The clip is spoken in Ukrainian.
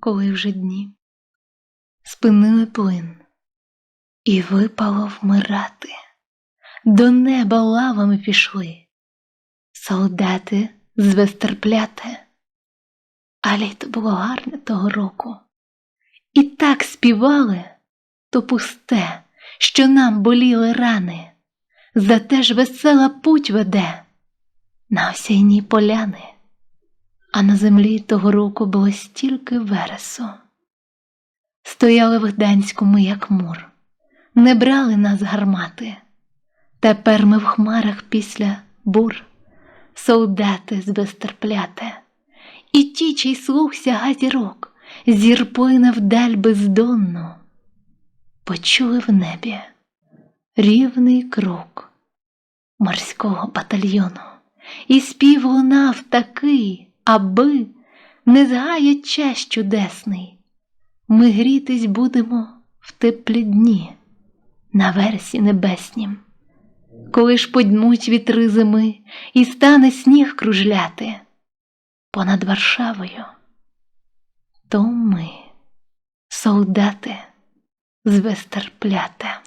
коли вже дні спинили плин, і випало вмирати. До неба лавами пішли, солдати звестерпляти. А літо було гарне того року. І так співали то пусте, що нам боліли рани, зате ж весела путь веде на осінні поляни, а на землі того року було стільки вересу. Стояли в Гданську ми, як мур, не брали нас гармати. Тепер ми в хмарах після бур, солдати збестерпляте, і ті, чий слух сяга зірок, зір плине вдаль бездонну, почули в небі рівний крок морського батальйону, і спів лунав такий, аби не згає час чудесний. Ми грітись будемо в теплі дні на версі небеснім. Коли ж подьмуть вітри зими і стане сніг кружляти понад Варшавою, то ми, солдати, звестерпляте.